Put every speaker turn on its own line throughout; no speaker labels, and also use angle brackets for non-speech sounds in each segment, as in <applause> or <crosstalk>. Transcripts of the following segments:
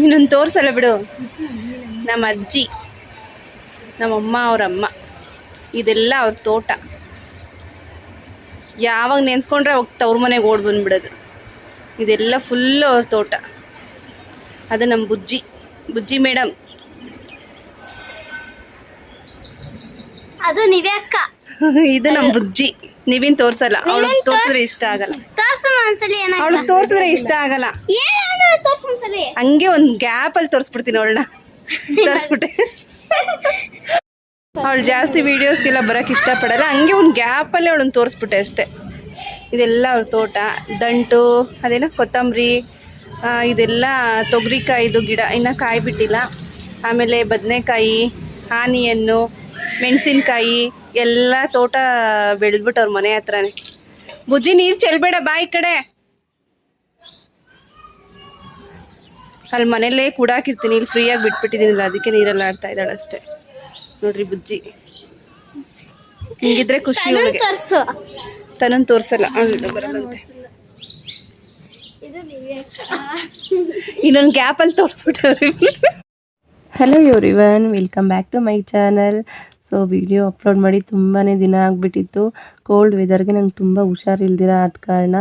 ನೀನೊಂದು ತೋರ್ಸಲ್ಲ ಬಿಡು. ನಮ್ಮ ಅಜ್ಜಿ ನಮ್ಮಮ್ಮ ಅವರಮ್ಮ ಇದೆಲ್ಲ ಅವ್ರ ತೋಟ. ಯಾವಾಗ ನೆನ್ಸ್ಕೊಂಡ್ರೆ ಅವಾಗ ತವ್ರ ಮನೆಗೆ ಓಡ್ ಬಂದುಬಿಡೋದು. ಇದೆಲ್ಲ ಫುಲ್ಲು ಅವ್ರ ತೋಟ. ಅದು ನಮ್ಮ ಬುಜ್ಜಿ. ಬುಜ್ಜಿ ಮೇಡಮ್
ಅದು ನೀವೇ ಅಕ್ಕ.
ಇದು ನಮ್ಮ ಬುಜ್ಜಿ. ನೀವಿನ್ ತೋರ್ಸಲ್ಲ. ಅವಳು ತೋರ್ಸಿದ್ರೆ ಇಷ್ಟ ಆಗಲ್ಲ.
ತೋರ್ಸು ಏನಾಗ್ತ
ಅವಳು ತೋರಿಸಿದ್ರೆ ಇಷ್ಟ ಆಗಲ್ಲ. ಹಂಗೆ ಒಂದು ಗ್ಯಾಪಲ್ಲಿ ತೋರಿಸ್ಬಿಡ್ತೀನಿ ಅವಳನ್ನ. ತೋರಿಸ್ಬಿಟ್ಟೆ. ಅವಳು ಜಾಸ್ತಿ ವೀಡಿಯೋಸ್ಗೆಲ್ಲ ಬರೋಕೆ ಇಷ್ಟಪಡಲ್ಲ. ಹಂಗೆ ಒಂದು ಗ್ಯಾಪಲ್ಲಿ ಅವಳನ್ನ ತೋರಿಸ್ಬಿಟ್ಟೆ ಅಷ್ಟೇ. ಇದೆಲ್ಲ ಅವ್ರ ತೋಟ. ದಂಟು, ಅದೇನೋ ಕೊತ್ತಂಬರಿ ಇದೆಲ್ಲ ತೊಗರಿಕಾಯಿದು ಗಿಡ, ಇನ್ನು ಕಾಯಿ ಬಿಟ್ಟಿಲ್ಲ. ಆಮೇಲೆ ಬದನೆಕಾಯಿ, ಆನಿಯನ್ನು, ಮೆಣಸಿನ್ಕಾಯಿ, ಎಲ್ಲ ತೋಟ ಬೆಳೆದ್ಬಿಟ್ಟು ಅವ್ರ ಮನೆ ಹತ್ರನೇ. ಬುಜ್ಜಿ ನೀರು ಚೆಲ್ಬೇಡ, ಬಾ ಕಡೆ. ಅಲ್ಲಿ ಮನೆಯಲ್ಲೇ ಕೂಡಾಕಿರ್ತೀನಿ ಇಲ್ಲಿ ಫ್ರೀಯಾಗಿ ಬಿಟ್ಬಿಟ್ಟಿದ್ದೀನಿಲ್ಲ ಅದಕ್ಕೆ ನೀರಲ್ಲಿ ಆಡ್ತಾ ಇದ್ದಾಳೆ ಅಷ್ಟೇ. ನೋಡ್ರಿ ಬುಜ್ಜಿ. ಹಿಂಗಿದ್ರೆ ಖುಷಿ ಅವಳಿಗೆ. ತನ್ನನ್ನು ತೋರಿಸಲ್ಲ. ಅವಳು ಬರಲ್ಲಂತೆ. ಇನ್ನೊಂದು ಗ್ಯಾಪಲ್ಲಿ ತೋರಿಸ್ಬಿಟ್ಟವ್ರಿ.
Hello everyone welcome back to my channel so video upload ಮಾಡಿ ತುಂಬಾ ದಿನ ಆಗಿಬಿಟ್ಟಿತ್ತು. ಕೋಲ್ಡ್ ವೆದರ್ಗೆ ನಂಗೆ ತುಂಬ ಹುಷಾರಿಲ್ದಿರ ಆದ ಕಾರಣ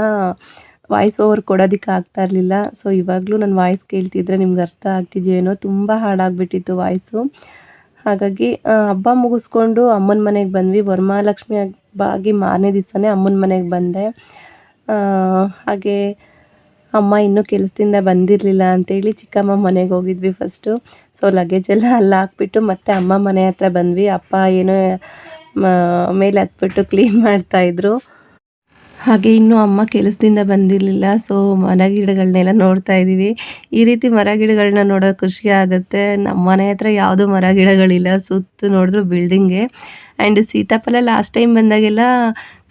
ವಾಯ್ಸ್ ಓವರ್ ಕೊಡೋದಕ್ಕೆ ಆಗ್ತಾ ಇರಲಿಲ್ಲ. ಸೊ ಇವಾಗಲೂ ನನ್ನ ವಾಯ್ಸ್ ಕೇಳ್ತಿದ್ರೆ ನಿಮ್ಗೆ ಅರ್ಥ ಆಗ್ತಿದೆಯೇನೋ ತುಂಬ ಹಾಡಾಗ್ಬಿಟ್ಟಿತ್ತು ವಾಯ್ಸು ಹಾಗಾಗಿ ಹಬ್ಬ ಮುಗಿಸ್ಕೊಂಡು ಅಮ್ಮನ ಮನೆಗೆ ಬಂದ್ವಿ. ವರಮಹಾಲಕ್ಷ್ಮಿ ಹಬ್ಬಾಗಿ ಮಾರನೇ ದಿವಸನೇ ಅಮ್ಮನ ಮನೆಗೆ ಬಂದೆ. ಹಾಗೆ ಅಮ್ಮ ಇನ್ನೂ ಕೆಲಸದಿಂದ ಬಂದಿರಲಿಲ್ಲ ಅಂತೇಳಿ ಚಿಕ್ಕಮ್ಮ ಮನೆಗೆ ಹೋಗಿದ್ವಿ ಫಸ್ಟು ಸೊ ಲಗೇಜ್ ಎಲ್ಲ ಅಲ್ಲಿ ಹಾಕ್ಬಿಟ್ಟು ಮತ್ತೆ ಅಮ್ಮ ಮನೆ ಹತ್ರ ಬಂದ್ವಿ. ಅಪ್ಪ ಏನೋ ಮೇಲೆ ಹತ್ಬಿಟ್ಟು ಕ್ಲೀನ್ ಮಾಡ್ತಾಯಿದ್ರು ಹಾಗೆ ಇನ್ನೂ ಅಮ್ಮ ಕೆಲಸದಿಂದ ಬಂದಿರಲಿಲ್ಲ. ಸೊ ಮರ ಗಿಡಗಳನ್ನೆಲ್ಲ ನೋಡ್ತಾ ಇದ್ದೀವಿ. ಈ ರೀತಿ ಮರ ಗಿಡಗಳನ್ನ ನೋಡೋ ಖುಷಿ ಆಗುತ್ತೆ. ನಮ್ಮ ಮನೆ ಹತ್ರ ಯಾವುದೂ ಮರ ಗಿಡಗಳಿಲ್ಲ ಸುತ್ತು ನೋಡಿದ್ರು ಬಿಲ್ಡಿಂಗೆ ಆ್ಯಂಡ್ ಸೀತಾಫಲ ಲಾಸ್ಟ್ ಟೈಮ್ ಬಂದಾಗೆಲ್ಲ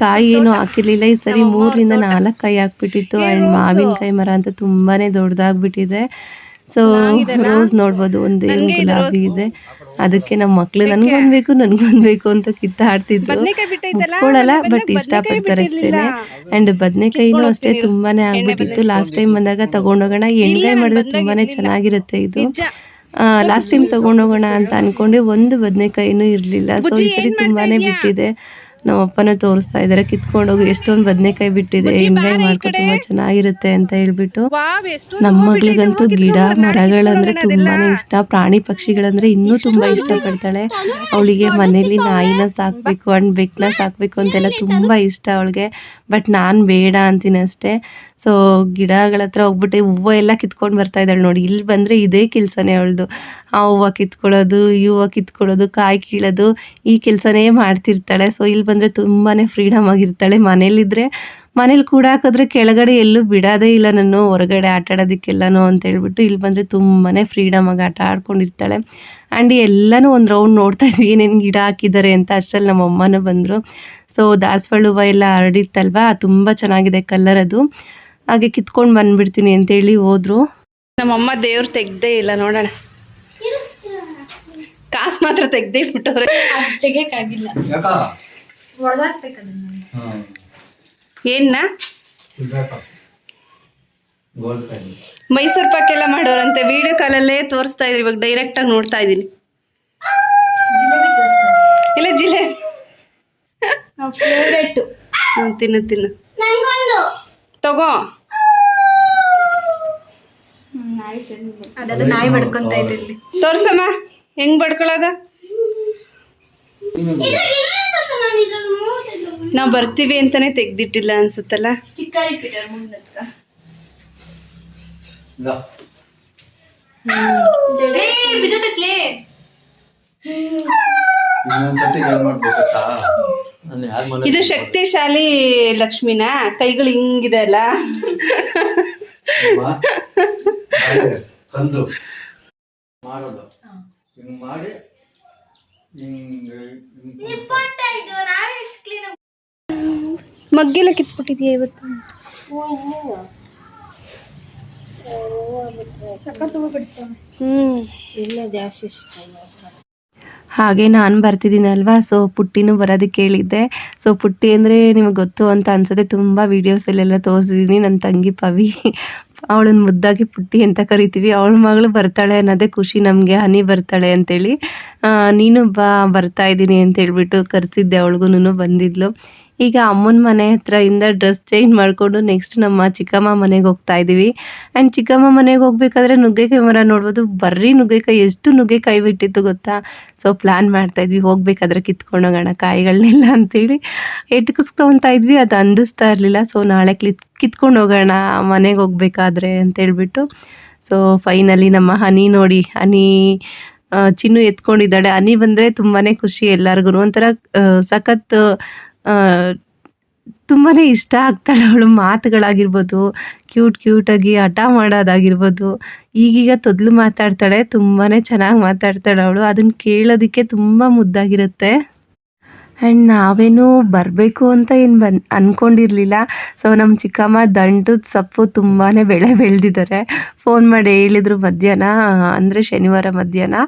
ಕಾಯಿ ಏನು ಹಾಕಿರಲಿಲ್ಲ. ಈ ಸರಿ ಮೂರರಿಂದ ನಾಲ್ಕು ಕಾಯಿ ಹಾಕ್ಬಿಟ್ಟಿತ್ತು. ಆ್ಯಂಡ್ ಮಾವಿನಕಾಯಿ ಮರ ಅಂತೂ ತುಂಬಾ ದೊಡ್ಡದಾಗ್ಬಿಟ್ಟಿದೆ. ಸೊ ರೋಸ್ ನೋಡ್ಬೋದು ಒಂದು ಗುಲಾಬಿ ಇದೆ. ಅದಕ್ಕೆ ನಮ್ಮ ಮಕ್ಳು ನನ್ಗೊಂದ್ ಬೇಕು ನನ್ಗೊಂದ್ ಬೇಕು ಅಂತ ಕಿತ್ತಾಡ್ತಿದ್ರು.
ಮತ್ತೆ
ಬಟ್ ಇಷ್ಟಪಡ್ತಾರೆ ಅಷ್ಟೇನೆ. ಅಂಡ್ ಬದನೆಕಾಯಿನೂ ಅಷ್ಟೇ ತುಂಬಾನೇ ಆಗ್ಬಿಟ್ಟಿತ್ತು. ಲಾಸ್ಟ್ ಟೈಮ್ ಬಂದಾಗ ತಗೊಂಡೋಗೋಣ ಎಣ್ಗಾಯಿ ಮಾಡಿದ್ರೆ ತುಂಬಾನೇ ಚೆನ್ನಾಗಿರುತ್ತೆ ಇದು. ಲಾಸ್ಟ್ ಟೈಮ್ ತಗೊಂಡೋಗೋಣ ಅಂತ ಅನ್ಕೊಂಡೆ ಒಂದು ಬದನೆಕಾಯಿನೂ ಇರಲಿಲ್ಲ. ಸೊ ಈ ಸರಿ ತುಂಬಾನೇ ಬಿಟ್ಟಿದೆ. ನಮ್ಮ ಅಪ್ಪನ ತೋರಿಸ್ತಾ ಇದಾರೆ ಕಿತ್ಕೊಂಡೋಗಿ ಎಷ್ಟೊಂದು ಬದನೆಕಾಯಿ ಬಿಟ್ಟಿದೆ. ಎಂಜಾಯ್ ಮಾಡ್ಕೊ ತುಂಬಾ ಚೆನ್ನಾಗಿರುತ್ತೆ ಅಂತ ಹೇಳ್ಬಿಟ್ಟು. ನಮ್ಮ ಮಗಳಿಗಂತೂ ಗಿಡ ಮರಗಳಂದ್ರೆ ತುಂಬಾನೇ ಇಷ್ಟ. ಪ್ರಾಣಿ ಪಕ್ಷಿಗಳಂದ್ರೆ ಇನ್ನೂ ತುಂಬಾ ಇಷ್ಟ ಪಡ್ತಾಳೆ ಅವಳಿಗೆ ಮನೇಲಿ ನಾಯಿನ ಸಾಕ್ಬೇಕು ಅಂಡ್ ಬೆಕ್ಕನ ಸಾಕ್ಬೇಕು ಅಂತೆಲ್ಲ ತುಂಬಾ ಇಷ್ಟ ಅವಳಿಗೆ. ಬಟ್ ನಾನು ಬೇಡ ಅಂತೀನಿ ಅಷ್ಟೇ. ಸೊ ಗಿಡಗಳ ಹತ್ರ ಹೋಗ್ಬಿಟ್ಟು ಹೂವು ಎಲ್ಲ ಕಿತ್ಕೊಂಡು ಬರ್ತಾ ಇದ್ದಾಳೆ ನೋಡಿ. ಇಲ್ಲಿ ಬಂದ್ರೆ ಇದೇ ಕೆಲಸನೇ ಅವಳದು. ಆ ಹೂವ ಕಿತ್ಕೊಳ್ಳೋದು, ಈ ಹೂವು ಕಿತ್ಕೊಳ್ಳೋದು, ಕಾಯಿ ಕೀಳೋದು ಈ ಕೆಲಸನೇ ಮಾಡ್ತಿರ್ತಾಳೆ. ಸೊ ಇಲ್ಲಿ ಬಂದ್ರೆ ತುಂಬಾನೇ ಫ್ರೀಡಮ್ ಆಗಿರ್ತಾಳೆ ಮನೇಲಿದ್ರೆ. ಮನೇಲಿ ಕೂಡ ಹಾಕಿದ್ರೆ ಕೆಳಗಡೆ ಎಲ್ಲೂ ಬಿಡೋದೇ ಇಲ್ಲ ನಾನು ಹೊರಗಡೆ ಆಟ ಆಡೋದಕ್ಕೆಲ್ಲನೂ ಅಂತ ಹೇಳ್ಬಿಟ್ಟು ಇಲ್ಲಿ ಬಂದರೆ ತುಂಬಾ ಫ್ರೀಡಮ್ ಆಗಿ ಆಟ ಆಡ್ಕೊಂಡಿರ್ತಾಳೆ. ಆ್ಯಂಡ್ ಎಲ್ಲನೂ ಒಂದು ರೌಂಡ್ ನೋಡ್ತಾ ಇದ್ವಿ, ಏನೇನು ಗಿಡ ಹಾಕಿದ್ದಾರೆ ಅಂತ. ಅಷ್ಟರಲ್ಲಿ ನಮ್ಮ ಅಮ್ಮನೂ ಬಂದರು. ಸೊ ದಾಸವಾಳ ಹೂವು ಎಲ್ಲ ಹರಡಿತ್ತಲ್ವಾ? ತುಂಬ ಚೆನ್ನಾಗಿದೆ ಕಲರ್ ಅದು. ಹಾಗೆ ಕಿತ್ಕೊಂಡು ಬಂದ್ಬಿಡ್ತೀನಿ ಅಂತೇಳಿ ಹೋದ್ರು.
ನಮ್ಮಮ್ಮ ದೇವ್ರು ತೆಗ್ದೇ ಇಲ್ಲ ನೋಡೋಣ. ಕಾಸು ಮಾತ್ರ ತೆಗ್ದೇ ಬಿಟ್ಟವ್ರೆ.
ತೆಗಿಯಕ್ಕಾಗಿಲ್ಲ.
ಏನ
ಏನ್ನ? ಮೈಸೂರು ಪಾಕ್ ಎಲ್ಲ ಮಾಡೋರಂತೆ. ವಿಡಿಯೋ ಕಾಲಲ್ಲೇ ತೋರಿಸ್ತಾ ಇದ್ರಿ ಇವಾಗ ಡೈರೆಕ್ಟಾಗಿ ನೋಡ್ತಾ ಇದ್ದೀನಿ. ಇಲ್ಲ ಜಿಲೆ ತಿನ್ನು ತಿನ್ನು. ತಗೋ.
ಅದದು ನಾಯಿ ಬಡ್ಕೊಂತ ಇದೆ ಇಲ್ಲಿ.
ತೋರ್ಸಮ್ಮ ಹೆಂಗ್ ಬಡ್ಕೊಳ್ಳೋದು ನಾವು ಬರ್ತೀವಿ ಅಂತಾನೆ ತೆಗ್ದಿಟ್ಟಿಲ್ಲ ಅನ್ಸುತ್ತಲ್ಲ? ಇದು. ಶಕ್ತಿಶಾಲಿ ಲಕ್ಷ್ಮಿನ? ಕೈಗಳು ಹಿಂಗಿದೆ ಅಲ್ಲ
ಕಂದು ಮಾಡೋದು. ಹಿಂಗ್ ಮಾಡಿ ಹಿಂಗ್
ಮಗ್ಗೆಲ್ಲ ಕಿತ್ಬಿಟ್ಟಿದ್ಯಾ ಇವತ್ತು? ಹ್ಮ್
ಹಾಗೆ ನಾನು ಬರ್ತಿದ್ದೀನಲ್ವಾ ಸೊ ಪುಟ್ಟಿನೂ ಬರೋದಕ್ಕೆ ಕೇಳಿದ್ದೆ. ಸೊ ಪುಟ್ಟಿ ಅಂದರೆ ನಿಮಗೆ ಗೊತ್ತು ಅಂತ ಅನ್ಸುತ್ತೆ ತುಂಬ ವೀಡಿಯೋಸಲ್ಲೆಲ್ಲ ತೋರಿಸಿದ್ದೀನಿ ನನ್ನ ತಂಗಿ ಪವಿ. ಅವಳನ್ನ ಮುದ್ದಾಗಿ ಪುಟ್ಟಿ ಅಂತ ಕರಿತೀವಿ. ಅವಳ ಮಗಳು ಬರ್ತಾಳೆ ಅನ್ನೋದೇ ಖುಷಿ, ನಮಗೆ ಹನಿ ಬರ್ತಾಳೆ ಅಂತೇಳಿ. ನೀನು ಬಾ, ಬರ್ತಾ ಇದ್ದೀನಿ ಅಂತ ಹೇಳ್ಬಿಟ್ಟು ಕರೆಸಿದ್ದೆ ಅವಳಿಗೂ ಬಂದಿದ್ಲು. ಈಗ ಅಮ್ಮನ ಮನೆ ಹತ್ರದಿಂದ ಡ್ರೆಸ್ ಚೇಂಜ್ ಮಾಡಿಕೊಂಡು ನೆಕ್ಸ್ಟ್ ನಮ್ಮ ಚಿಕ್ಕಮ್ಮ ಮನೆಗೆ ಹೋಗ್ತಾ ಇದ್ದೀವಿ. ಆ್ಯಂಡ್ ಚಿಕ್ಕಮ್ಮ ಮನೆಗೆ ಹೋಗ್ಬೇಕಾದ್ರೆ ನುಗ್ಗೆಕಾಯಿ ಮರ ನೋಡ್ಬೋದು. ಬರ್ರಿ ನುಗ್ಗೆಕಾಯಿ, ಎಷ್ಟು ನುಗ್ಗೆಕಾಯಿ ಬಿಟ್ಟಿತ್ತು ಗೊತ್ತಾ? ಸೊ ಪ್ಲ್ಯಾನ್ ಮಾಡ್ತಾ ಇದ್ವಿ, ಹೋಗ್ಬೇಕಾದ್ರೆ ಕಿತ್ಕೊಂಡೋಗೋಣ ಕಾಯಿಗಳನ್ನೆಲ್ಲ ಅಂತೇಳಿ. ಎಟ್ಕಿಸ್ಕೊತಾ ಇದ್ವಿ, ಅದು ಅಂದಿಸ್ತಾ ಇರಲಿಲ್ಲ. ಸೊ ನಾಳೆ ಕ್ಲಿತ್ ಕಿತ್ಕೊಂಡು ಹೋಗೋಣ, ಮನೆಗೆ ಹೋಗ್ಬೇಕಾದ್ರೆ ಅಂತೇಳ್ಬಿಟ್ಟು. ಸೊ ಫೈನಲಿ ನಮ್ಮ ಹನಿ ನೋಡಿ, ಹನಿ ಚಿನ್ನು ಎತ್ಕೊಂಡಿದ್ದಾಳೆ. ಹನಿ ಬಂದರೆ ತುಂಬಾ ಖುಷಿ ಎಲ್ಲರಿಗೂ ಒಂಥರ ಸಖತ್ ತುಂಬಾ ಇಷ್ಟ ಆಗ್ತಾಳೆ ಅವಳು. ಮಾತುಗಳಾಗಿರ್ಬೋದು ಕ್ಯೂಟ್ ಕ್ಯೂಟಾಗಿ ಹಠ ಮಾಡೋದಾಗಿರ್ಬೋದು. ಈಗೀಗ ತೊದಲು ಮಾತಾಡ್ತಾಳೆ ತುಂಬಾ ಚೆನ್ನಾಗಿ ಮಾತಾಡ್ತಾಳೆ ಅವಳು. ಅದನ್ನು ಕೇಳೋದಕ್ಕೆ ತುಂಬ ಮುದ್ದಾಗಿರುತ್ತೆ. ಆ್ಯಂಡ್ ನಾವೇನು ಬರಬೇಕು ಅಂತ ಏನು ಬನ್ ಅಂದ್ಕೊಂಡಿರಲಿಲ್ಲ ಸೊ ನಮ್ಮ ಚಿಕ್ಕಮ್ಮ ದಂಟದ ಸೊಪ್ಪು ತುಂಬಾ ಬೆಳೆ ಬೆಳೆದಿದ್ದಾರೆ ಫೋನ್ ಮಾಡಿ ಹೇಳಿದ್ರು, ಮಧ್ಯಾಹ್ನ, ಅಂದರೆ ಶನಿವಾರ ಮಧ್ಯಾಹ್ನ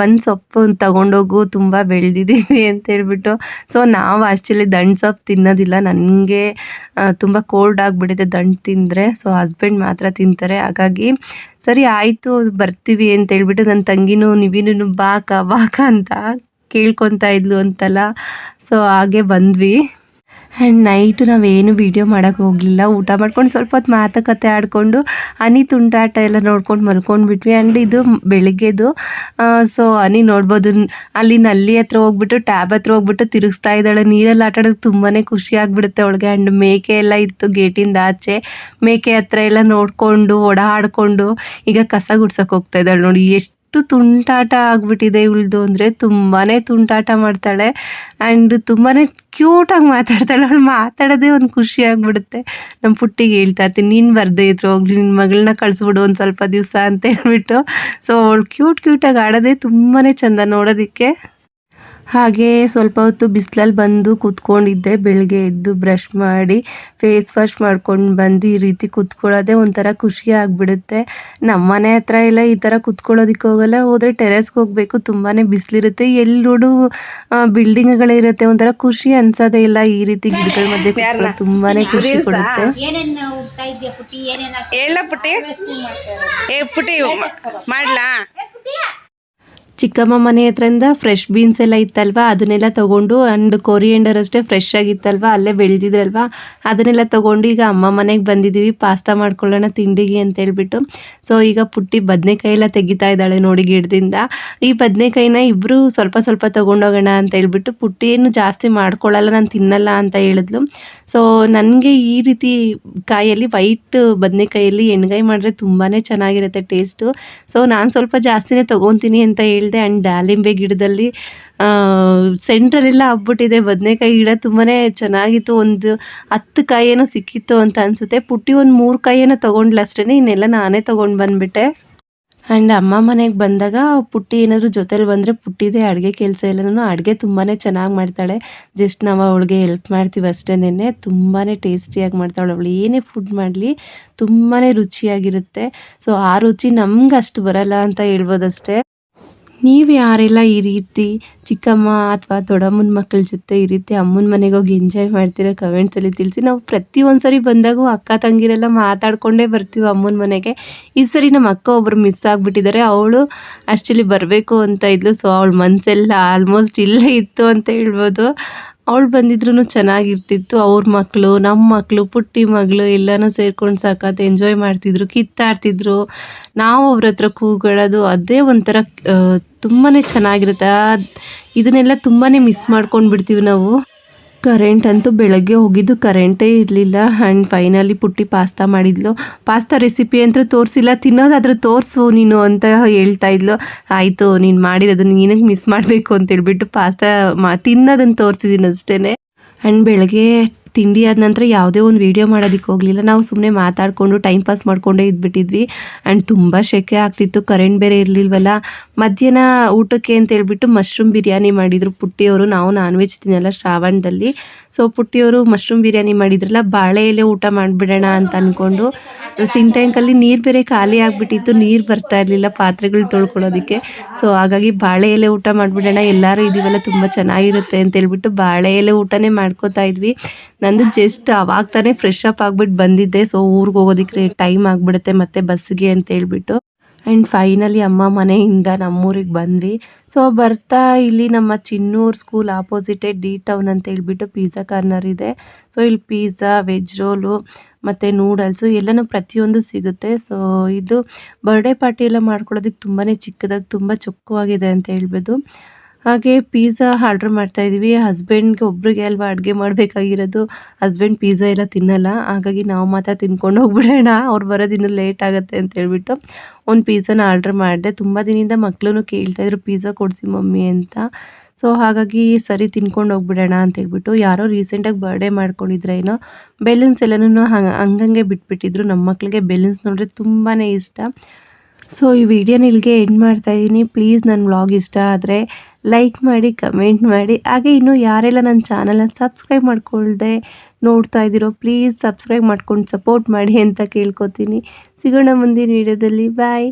ಬಂದು ಸೊಪ್ಪು ತಗೊಂಡೋಗು, ತುಂಬ ಬೆಳೆದಿದ್ದೀವಿ <laughs> ಅಂತ ಹೇಳ್ಬಿಟ್ಟು. ಸೊ ನಾವು ಆ್ಯಕ್ಚುಲಿ ದಂಟು ಸೊಪ್ಪು ತಿನ್ನೋದಿಲ್ಲ. ನನಗೆ ತುಂಬ ಕೋಲ್ಡ್ ಆಗಿಬಿಟ್ಟಿದೆ ದಂಟು ತಿಂದರೆ. ಸೊ ಹಸ್ಬೆಂಡ್ ಮಾತ್ರ ತಿಂತಾರೆ. ಹಾಗಾಗಿ, ಸರಿ, ಆಯಿತು, ಬರ್ತೀವಿ ಅಂತ ಹೇಳ್ಬಿಟ್ಟು ನನ್ನ ತಂಗಿನೂ ನೀವಿನೂ ಬಾಕ ಬಾಕ ಅಂತ ಕೇಳ್ಕೊತಾ ಇದ್ಲು ಅಂತಲ್ಲ. ಸೊ ಹಾಗೆ ಬಂದ್ವಿ. ಆ್ಯಂಡ್ ನೈಟು ನಾವೇನು ವೀಡಿಯೋ ಮಾಡೋಕ್ಕೆ ಹೋಗಲಿಲ್ಲ. ಊಟ ಮಾಡ್ಕೊಂಡು ಸ್ವಲ್ಪ ಹೊತ್ತು ಮಾತುಕತೆ ಆಡಿಕೊಂಡು, ಹನಿ ತುಂಟಾಟ ಎಲ್ಲ ನೋಡ್ಕೊಂಡು ಮಲ್ಕೊಂಡ್ಬಿಟ್ವಿ ಆ್ಯಂಡ್ ಇದು ಬೆಳಿಗ್ಗೆದು. ಸೊ ಹನಿ ನೋಡ್ಬೋದು. ಅಲ್ಲಿ ನಲ್ಲಿ ಹತ್ರ ಹೋಗ್ಬಿಟ್ಟು, ಟ್ಯಾಬ್ ಹತ್ರ ಹೋಗ್ಬಿಟ್ಟು ತಿರುಗಿಸ್ತಾ ಇದ್ದಾಳೆ. ನೀರಲ್ಲಿ ಆಟ ತುಂಬಾ ಖುಷಿ ಆಗಿಬಿಡುತ್ತೆ ಅವಳಿಗೆ. ಆ್ಯಂಡ್ ಮೇಕೆ ಎಲ್ಲ ಇತ್ತು ಗೇಟಿಂದ ಆಚೆ. ಮೇಕೆ ಹತ್ರ ಎಲ್ಲ ನೋಡಿಕೊಂಡು, ಓಡಾಡಿಕೊಂಡು, ಈಗ ಕಸ ಗುಡ್ಸೋಕೆ ಹೋಗ್ತಾ ಇದ್ದಾಳೆ ನೋಡಿ. ಎಷ್ಟು ತುಂಟಾಟ ಆಗಿಬಿಟ್ಟಿದೆ ಇವಳ್ದು ಅಂದರೆ. ತುಂಬಾ ತುಂಟಾಟ ಮಾಡ್ತಾಳೆ. ಆ್ಯಂಡ್ ತುಂಬಾ ಕ್ಯೂಟಾಗಿ ಮಾತಾಡ್ತಾಳೆ. ಅವಳು ಮಾತಾಡೋದೇ ಒಂದು ಖುಷಿ ಆಗಿಬಿಡುತ್ತೆ. ನಮ್ಮ ಪುಟ್ಟಿಗೆ ಹೇಳ್ತಾ ಇರ್ತೀನಿ, ನೀನು ಬರದೇ ಇದ್ರು, ಹೋಗ್ಲಿ ನಿನ್ನ ಮಗಳನ್ನ ಕಳಿಸ್ಬಿಡು ಒಂದು ಸ್ವಲ್ಪ ದಿವಸ ಅಂತ ಹೇಳ್ಬಿಟ್ಟು. ಸೊ ಅವಳು ಕ್ಯೂಟ್ ಕ್ಯೂಟಾಗಿ ಆಡೋದೇ ತುಂಬಾ ಚೆಂದ ನೋಡೋದಕ್ಕೆ. ಹಾಗೆ ಸ್ವಲ್ಪ ಹೊತ್ತು ಬಿಸಿಲಲ್ಲಿ ಬಂದು ಕೂತ್ಕೊಂಡಿದ್ದೆ ಬೆಳಗ್ಗೆ ಎದ್ದು ಬ್ರಷ್ ಮಾಡಿ ಫೇಸ್ ವಾಶ್ ಮಾಡ್ಕೊಂಡು ಬಂದು ಈ ರೀತಿ ಕೂತ್ಕೊಳ್ಳೋದೇ ಒಂಥರ ಖುಷಿ ಆಗಿಬಿಡುತ್ತೆ. ನಮ್ಮ ಮನೆ ಹತ್ರ ಎಲ್ಲ ಈ ಥರ ಕೂತ್ಕೊಳ್ಳೋದಕ್ಕೆ ಹೋಗಲ್ಲ ಹೋದರೆ ಟೆರೆಸ್ಗೆ ಹೋಗಬೇಕು ತುಂಬಾ ಬಿಸಿಲಿರುತ್ತೆ. ಎಲ್ಲಿ ನೋಡು ಬಿಲ್ಡಿಂಗ್ಗಳಿರುತ್ತೆ ಒಂಥರ ಖುಷಿ ಅನ್ಸೋದೇ ಇಲ್ಲ. ಈ ರೀತಿ ಗಿಡಗಳ ಮಧ್ಯೆ ಕೂತ್ಕೊಳ್ಳೋದು ತುಂಬಾ ಖುಷಿ ಕೊಡುತ್ತೆ.
ಪುಟ್ಟಿ? ಏನೇನ್
ಹೇಳ ಪುಟ್ಟಿ. ಏ ಪುಟ್ಟಿ ಮಾಡ್ಲಾ?
ಚಿಕ್ಕಮ್ಮ ಮನೆ ಹತ್ರದಿಂದ ಫ್ರೆಶ್ ಬೀನ್ಸ್ ಎಲ್ಲ ಇತ್ತಲ್ವ? ಅದನ್ನೆಲ್ಲ ತೊಗೊಂಡು ಆ್ಯಂಡ್ ಕೊರಿಯಂಡರ್ ಅಷ್ಟೇ ಫ್ರೆಶ್ ಆಗಿತ್ತಲ್ವ? ಅಲ್ಲೇ ಬೆಳೆದಿದ್ರಲ್ವ? ಅದನ್ನೆಲ್ಲ ತೊಗೊಂಡು ಈಗ ಅಮ್ಮ ಮನೆಗೆ ಬಂದಿದ್ದೀವಿ ಪಾಸ್ತಾ ಮಾಡ್ಕೊಳ್ಳೋಣ ತಿಂಡಿಗೆ ಅಂತ ಹೇಳ್ಬಿಟ್ಟು. ಸೊ ಈಗ ಪುಟ್ಟಿ ಬದನೆಕಾಯಿ ಎಲ್ಲ ತೆಗಿತಾ ಇದ್ದಾಳೆ ನೋಡಿ ಗಿಡದಿಂದ. ಈ ಬದನೆಕಾಯಿನ ಇಬ್ಬರು ಸ್ವಲ್ಪ ಸ್ವಲ್ಪ ತೊಗೊಂಡೋಗೋಣ ಅಂತ ಹೇಳ್ಬಿಟ್ಟು ಪುಟ್ಟಿ ಏನು ಜಾಸ್ತಿ ಮಾಡ್ಕೊಳ್ಳಲ್ಲ, ನಾನು ತಿನ್ನಲ್ಲ ಅಂತ ಹೇಳಿದ್ಲು. ಸೊ ನನಗೆ ಈ ರೀತಿ ಕಾಯಲ್ಲಿ ವೈಟ್ ಬದನೆಕಾಯಲ್ಲಿ ಎಣ್ಗಾಯಿ ಮಾಡಿದ್ರೆ ತುಂಬಾ ಚೆನ್ನಾಗಿರುತ್ತೆ ಟೇಸ್ಟು ಸೊ ನಾನು ಸ್ವಲ್ಪ ಜಾಸ್ತಿನೇ ತೊಗೊತೀನಿ ಅಂತ ಹೇಳಿದೆ ಆ್ಯಂಡ್ ದಾಳಿಂಬೆ ಗಿಡದಲ್ಲಿ ಸೆಂಟ್ರಲ್ಲೆಲ್ಲ ಹಬ್ಬಿಟ್ಟಿದೆ ಬದನೆಕಾಯಿ ಗಿಡ ತುಂಬಾ ಚೆನ್ನಾಗಿತ್ತು. ಒಂದು ಹತ್ತು ಕಾಯಿನೋ ಸಿಕ್ಕಿತ್ತು ಅಂತ ಅನಿಸುತ್ತೆ. ಪುಟ್ಟಿ ಒಂದು ಮೂರು ಕಾಯಿನೋ ತೊಗೊಂಡ್ಲ ಅಷ್ಟೇ ಇನ್ನೆಲ್ಲ ನಾನೇ ತೊಗೊಂಡು ಬಂದುಬಿಟ್ಟೆ. ಆ್ಯಂಡ್ ಅಮ್ಮ ಮನೆಗೆ ಬಂದಾಗ ಪುಟ್ಟಿ ಏನಾದರೂ ಜೊತೇಲಿ ಬಂದರೆ ಪುಟ್ಟಿದೆ ಅಡುಗೆ ಕೆಲಸ ಎಲ್ಲಾನು ಅಡುಗೆ ತುಂಬಾ ಚೆನ್ನಾಗಿ ಮಾಡ್ತಾಳೆ. ಜಸ್ಟ್ ನಾವು ಅವಳಿಗೆ ಹೆಲ್ಪ್ ಮಾಡ್ತೀವಿ ಅಷ್ಟೇನೆ ತುಂಬಾ ಟೇಸ್ಟಿಯಾಗಿ ಮಾಡ್ತಾಳೆ. ಅವಳು ಏನೇ ಫುಡ್ ಮಾಡಲಿ ತುಂಬಾ ರುಚಿಯಾಗಿರುತ್ತೆ. ಸೊ ಆ ರುಚಿ ನಮ್ಗೆ ಅಷ್ಟು ಬರಲ್ಲ ಅಂತ ಹೇಳ್ಬೋದಷ್ಟೇ. ನೀವು ಯಾರೆಲ್ಲ ಈ ರೀತಿ ಚಿಕ್ಕಮ್ಮ ಅಥವಾ ದೊಡ್ಡಮ್ಮನ ಮಕ್ಕಳ ಜೊತೆ ಈ ರೀತಿ ಅಮ್ಮನ ಮನೆಗೆ ಹೋಗಿ ಎಂಜಾಯ್ ಮಾಡ್ತೀರಾ ಕಮೆಂಟ್ಸಲ್ಲಿ ತಿಳಿಸಿ. ನಾವು ಪ್ರತಿ ಒಂದು ಬಂದಾಗ ಅಕ್ಕ ತಂಗಿರೆಲ್ಲ ಮಾತಾಡ್ಕೊಂಡೇ ಬರ್ತೀವಿ ಅಮ್ಮನ ಮನೆಗೆ. ಈ ಸರಿ ನಮ್ಮ ಅಕ್ಕ ಒಬ್ಬರು ಮಿಸ್ ಆಗಿಬಿಟ್ಟಿದ್ದಾರೆ ಅವಳು ಆ್ಯಕ್ಚುಲಿ ಬರಬೇಕು ಅಂತ ಇದ್ಲು. ಸೊ ಅವಳ ಮನಸ್ಸೆಲ್ಲ ಆಲ್ಮೋಸ್ಟ್ ಇಲ್ಲೇ ಇತ್ತು ಅಂತ ಹೇಳ್ಬೋದು. ಅವಳು ಬಂದಿದ್ರು ಚೆನ್ನಾಗಿರ್ತಿತ್ತು. ಅವ್ರ ಮಕ್ಕಳು ನಮ್ಮ ಮಕ್ಕಳು ಪುಟ್ಟಿ ಮಗಳು ಎಲ್ಲನೂ ಸೇರ್ಕೊಂಡು ಸಾಕತ್ತು ಎಂಜಾಯ್ ಮಾಡ್ತಿದ್ರು, ಕಿತ್ತಾಡ್ತಿದ್ರು. ನಾವು ಅವ್ರ ಹತ್ರ ಕೂಗಾಡೋದು ಅದೇ ಒಂಥರ ತುಂಬಾ ಚೆನ್ನಾಗಿರುತ್ತೆ. ಇದನ್ನೆಲ್ಲ ತುಂಬಾ ಮಿಸ್ ಮಾಡ್ಕೊಂಡು ಬಿಡ್ತೀವಿ ನಾವು. ಕರೆಂಟ್ ಅಂತೂ ಬೆಳಗ್ಗೆ ಹೋಗಿದ್ದು ಕರೆಂಟೇ ಇರಲಿಲ್ಲ. ಆ್ಯಂಡ್ ಫೈನಲಿ ಪುಟ್ಟಿ ಪಾಸ್ತಾ ಮಾಡಿದ್ಲು. ಪಾಸ್ತಾ ರೆಸಿಪಿ ಅಂತೂ ತೋರಿಸಿಲ್ಲ. ತಿನ್ನೋದಾದ್ರೆ ತೋರಿಸು ನೀನು ಅಂತ ಹೇಳ್ತಾ ಇದ್ಲು. ಆಯಿತು, ನೀನು ಮಾಡಿರೋದು ಏನಕ್ಕೆ ಮಿಸ್ ಮಾಡಬೇಕು ಅಂತ ಹೇಳ್ಬಿಟ್ಟು ಪಾಸ್ತಾ ಮಾ, ತಿನ್ನೋದನ್ನು ತೋರಿಸಿದ್ದೀನಿ ಅಷ್ಟೇ ಆ್ಯಂಡ್ ಬೆಳಗ್ಗೆ ತಿಂಡಿ ಆದ ನಂತರ ಯಾವುದೇ ಒಂದು ವೀಡಿಯೋ ಮಾಡೋದಕ್ಕೆ ಹೋಗಲಿಲ್ಲ. ನಾವು ಸುಮ್ಮನೆ ಮಾತಾಡಿಕೊಂಡು ಟೈಮ್ ಪಾಸ್ ಮಾಡಿಕೊಂಡೇ ಇದ್ಬಿಟ್ಟಿದ್ವಿ. ಆ್ಯಂಡ್ ತುಂಬ ಶೆಕೆ ಆಗ್ತಿತ್ತು. ಕರೆಂಟ್ ಬೇರೆ ಇರಲಿಲ್ವಲ್ಲ. ಮಧ್ಯಾಹ್ನ ಊಟಕ್ಕೆ ಅಂತ ಹೇಳ್ಬಿಟ್ಟು ಮಶ್ರೂಮ್ ಬಿರಿಯಾನಿ ಮಾಡಿದರು. ಪುಟ್ಟಿಯವರು, ನಾವು ನಾನ್ ವೆಜ್ ತಿನ್ನಲ್ಲ ಶ್ರಾವಣದಲ್ಲಿ. ಸೊ ಪುಟ್ಟಿಯವರು ಮಶ್ರೂಮ್ ಬಿರಿಯಾನಿ ಮಾಡಿದ್ರಲ್ಲ, ಬಾಳೆ ಎಲೆ ಊಟ ಮಾಡಿಬಿಡೋಣ ಅಂತ ಅಂದ್ಕೊಂಡು ಸಿಂಕ್ ಟ್ಯಾಂಕಲ್ಲಿ ನೀರು ಬೇರೆ ಖಾಲಿ ಆಗಿಬಿಟ್ಟಿತ್ತು, ನೀರು ಬರ್ತಾ ಇರಲಿಲ್ಲ ಪಾತ್ರೆಗಳು ತೊಳ್ಕೊಳ್ಳೋದಕ್ಕೆ. ಸೊ ಹಾಗಾಗಿ ಬಾಳೆ ಎಲೆ ಊಟ ಮಾಡಿಬಿಡೋಣ, ಎಲ್ಲರೂ ಇದೀವಲ್ಲ, ತುಂಬ ಚೆನ್ನಾಗಿರುತ್ತೆ ಅಂತ ಹೇಳ್ಬಿಟ್ಟು ಬಾಳೆ ಎಲೆ ಊಟನೇ ಮಾಡ್ಕೋತಾ ಇದ್ವಿ. ನಂದು ಜಸ್ಟ್ ಅವಾಗ ತಾನೇ ಫ್ರೆಶ್ ಅಪ್ ಆಗಿಬಿಟ್ಟು ಬಂದಿದ್ದೆ ಸೊ ಊರಿಗೆ ಹೋಗೋದಕ್ಕೆ ಟೈಮ್ ಆಗಿಬಿಡುತ್ತೆ ಮತ್ತೆ ಬಸ್ಸಿಗೆ ಅಂತ ಹೇಳ್ಬಿಟ್ಟು. ಆ್ಯಂಡ್ ಫೈನಲಿ ಅಮ್ಮ ಮನೆಯಿಂದ ನಮ್ಮೂರಿಗೆ ಬಂದ್ವಿ. ಸೊ ಬರ್ತಾ ಇಲ್ಲಿ ನಮ್ಮ ಚಿನ್ನೂರು ಸ್ಕೂಲ್ ಆಪೋಸಿಟೇ ಡಿ ಟೌನ್ ಅಂತ ಹೇಳ್ಬಿಟ್ಟು ಪಿಜ್ಜಾ ಕಾರ್ನರ್ ಇದೆ. ಸೊ ಇಲ್ಲಿ ಪಿಜ್ಜಾ ವೆಜ್ ರೋಲು ಮತ್ತು ನೂಡಲ್ಸು ಎಲ್ಲನೂ ಪ್ರತಿಯೊಂದು ಸಿಗುತ್ತೆ. ಸೊ ಇದು ಬರ್ಡೇ ಪಾರ್ಟಿ ಎಲ್ಲ ಮಾಡ್ಕೊಳ್ಳೋದಕ್ಕೆ ತುಂಬಾ ಚಿಕ್ಕದಾಗಿ, ತುಂಬ ಚೊಕ್ಕವಾಗಿದೆ ಅಂತ ಹೇಳ್ಬೋದು. ಹಾಗೆ ಪಿಜ್ಜಾ ಆರ್ಡ್ರ್ ಮಾಡ್ತಾಯಿದ್ವಿ ಹಸ್ಬೆಂಡ್ಗೆ ಒಬ್ರಿಗೆ ಅಲ್ವಾ ಅಡುಗೆ ಮಾಡಬೇಕಾಗಿರೋದು? ಹಸ್ಬೆಂಡ್ ಪಿಜ್ಜಾ ಎಲ್ಲ ತಿನ್ನಲ್ಲ. ಹಾಗಾಗಿ ನಾವು ಮಾತ್ರ ತಿನ್ಕೊಂಡು ಹೋಗ್ಬಿಡೋಣ. ಅವ್ರು ಬರೋದು ಇನ್ನೂ ಲೇಟ್ ಆಗುತ್ತೆ ಅಂತ ಹೇಳ್ಬಿಟ್ಟು ಒಂದು ಪಿಜ್ಜಾನ ಆರ್ಡ್ರ್ ಮಾಡಿದೆ. ತುಂಬ ದಿನದಿಂದ ಮಕ್ಕಳು ಕೇಳ್ತಾಯಿದ್ರು ಪಿಜ್ಜಾ ಕೊಡಿಸಿ ಮಮ್ಮಿ ಅಂತ. ಸೊ ಹಾಗಾಗಿ ಸರಿ ತಿನ್ಕೊಂಡು ಹೋಗ್ಬಿಡೋಣ ಅಂತ ಹೇಳ್ಬಿಟ್ಟು ಯಾರೋ ರೀಸೆಂಟಾಗಿ ಬರ್ಡೇ ಮಾಡ್ಕೊಂಡಿದ್ರೇನೋ ಬೆಲೂನ್ಸ್ ಎಲ್ಲನೂ ಹಂಗಂಗೆ ಬಿಟ್ಬಿಟ್ಟಿದ್ರು. ನಮ್ಮ ಮಕ್ಕಳಿಗೆ ಬೆಲೂನ್ಸ್ ನೋಡಿದ್ರೆ ತುಂಬಾ ಇಷ್ಟ. ಸೊ ಈ ವಿಡಿಯೋನ ಇಲ್ಲಿಗೆ ಎಂಡ್ ಮಾಡ್ತಾ ಇದ್ದೀನಿ ಪ್ಲೀಸ್ ನನ್ನ ವ್ಲಾಗ್ ಇಷ್ಟ ಆದರೆ ಲೈಕ್ ಮಾಡಿ ಕಮೆಂಟ್ ಮಾಡಿ. ಹಾಗೆ ಇನ್ನೂ ಯಾರೆಲ್ಲ ನನ್ನ ಚಾನಲ್ನ ಸಬ್ಸ್ಕ್ರೈಬ್ ಮಾಡ್ಕೊಳ್ದೆ ನೋಡ್ತಾ ಇದ್ದೀರೋ ಪ್ಲೀಸ್ ಸಬ್ಸ್ಕ್ರೈಬ್ ಮಾಡ್ಕೊಂಡು ಸಪೋರ್ಟ್ ಮಾಡಿ ಅಂತ ಕೇಳ್ಕೊತೀನಿ. ಸಿಗೋಣ ಮುಂದಿನ ವಿಡಿಯೋದಲ್ಲಿ ಬಾಯ್